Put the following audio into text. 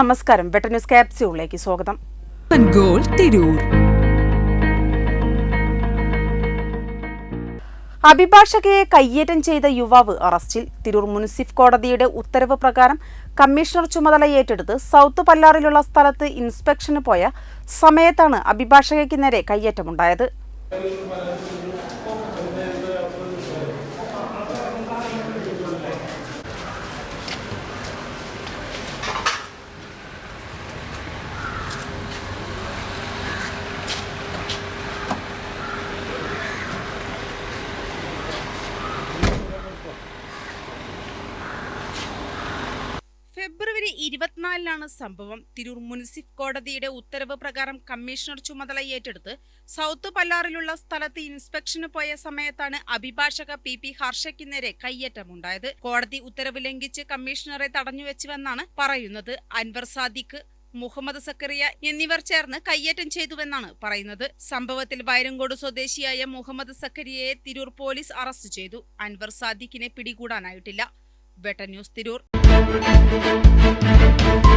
നമസ്കാരം. വെട്ടന്യൂസ് ക്യാപ്സ്യൂളിലേക്ക് സ്വാഗതം. ഗോൾ തിരൂർ. അഭിഭാഷകയെ കയ്യേറ്റം ചെയ്ത യുവാവ് അറസ്റ്റിൽ. തിരൂർ മുനിസിഫ് കോടതിയുടെ ഉത്തരവ് പ്രകാരം കമ്മീഷണർ ചുമതല ഏറ്റെടുത്ത് സൗത്ത് പല്ലാറിലുള്ള സ്ഥലത്ത് ഇൻസ്പെക്ഷന് പോയ സമയത്താണ് അഭിഭാഷകയ്ക്ക് നേരെ കയ്യേറ്റമുണ്ടായത്. ഫെബ്രുവരി ഇരുപത്തിനാലിനാണ് സംഭവം. തിരൂർ മുനിസിഫ് കോടതിയുടെ ഉത്തരവ് പ്രകാരം കമ്മീഷണർ ചുമതല ഏറ്റെടുത്ത് സൗത്ത് പല്ലാറിലുള്ള സ്ഥലത്ത് ഇൻസ്പെക്ഷന് പോയ സമയത്താണ് അഭിഭാഷക പി പി ഹർഷയ്ക്ക് നേരെ കയ്യേറ്റമുണ്ടായത്. കോടതി ഉത്തരവ് ലംഘിച്ച് കമ്മീഷണറെ തടഞ്ഞുവെച്ചുവെന്നാണ് പറയുന്നത്. അൻവർ സാദിഖ് മുഹമ്മദ് സക്കറിയ എന്നിവർ ചേർന്ന് കയ്യേറ്റം ചെയ്തുവെന്നാണ് പറയുന്നത്. സംഭവത്തിൽ വൈരങ്കോട് സ്വദേശിയായ മുഹമ്മദ് സക്കറിയയെ തിരൂർ പോലീസ് അറസ്റ്റ് ചെയ്തു. അൻവർ സാദിഖിനെ പിടികൂടാനായിട്ടില്ല. വെട്ട ന്യൂസ് തിരൂർ. Müzik